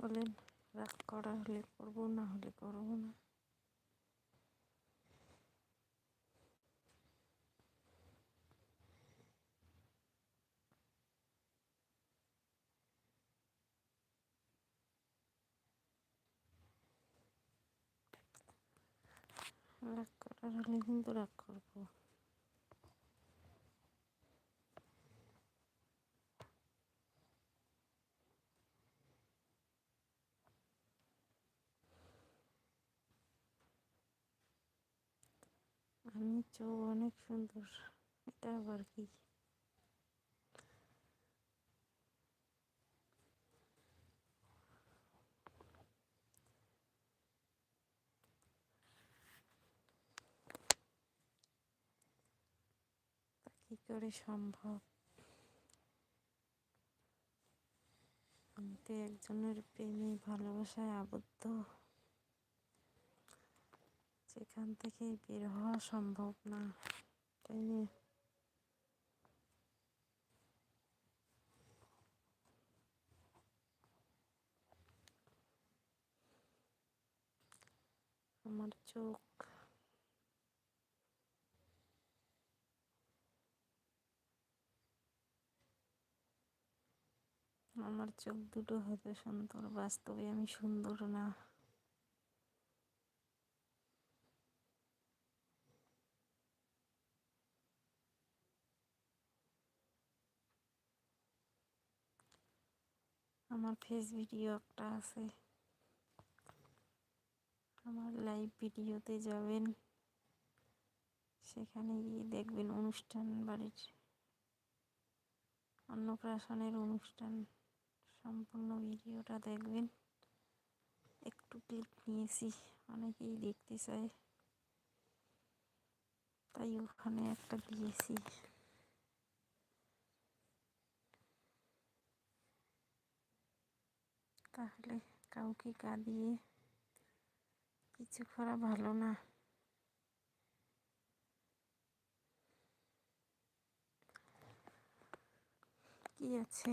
বলেন, রাগ করা হলে করব, না হলে করব না। রাগ করার হলে কিন্তু রাগ করব। আমি চোখ অনেক সুন্দর, এটা আবার কি? কি করে সম্ভব? আমি তো একজনের প্রেমে ভালোবাসায় আবদ্ধ। সেখান থেকে বের হওয়া সম্ভব না, তাই না? আমার চোখ আমার চোখ দুটো হয়তো সুন্দর, বাস্তবে আমি সুন্দর না। আমার ফেস ভিডিও একটা আছে। আমার লাইভ ভিডিওতে যাবেন। সেখানে গিয়ে দেখবেন অনুষ্ঠান বাড়ির। অন্নপ্রাশনের অনুষ্ঠান সম্পূর্ণ ভিডিওটা দেখবেন। একটু ক্লিপ নিয়েছি, অনেকেই দেখতে চায়। তাই ওখানে একটা দিয়েছি। তাহলে কাউকে কাঁদিয়ে কিছু করা ভালো না। কি আছে?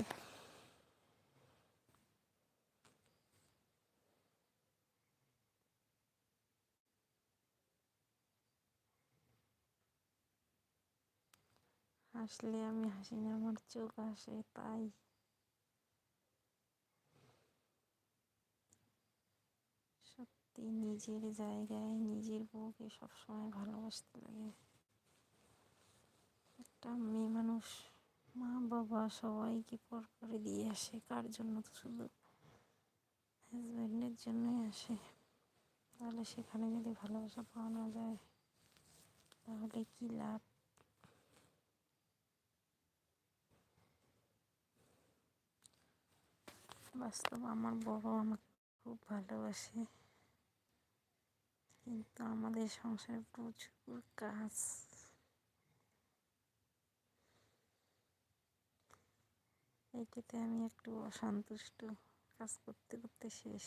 হাসলে আমি হাসি না, আমার চোখ আসে তাই। সত্যি নিজের জায়গায় নিজের বউকে সবসময় ভালোবাসতে লাগে। একটা মেয়ে মানুষ মা বাবা সবাইকে পর করে দিয়ে আসে, কার জন্য তো শুধু হাজব্যান্ডের জন্যই আসে। তাহলে সেখানে যদি ভালোবাসা পাওয়া যায়, তাহলে কী লাভ? বাস্তব আমার বড় আমাকে খুব ভালোবাসে। কিন্তু আমাদের সংসারে প্রচুর কাজ। এইটাতে আমি একটু অসন্তুষ্ট কাজ করতে করতে শেষ।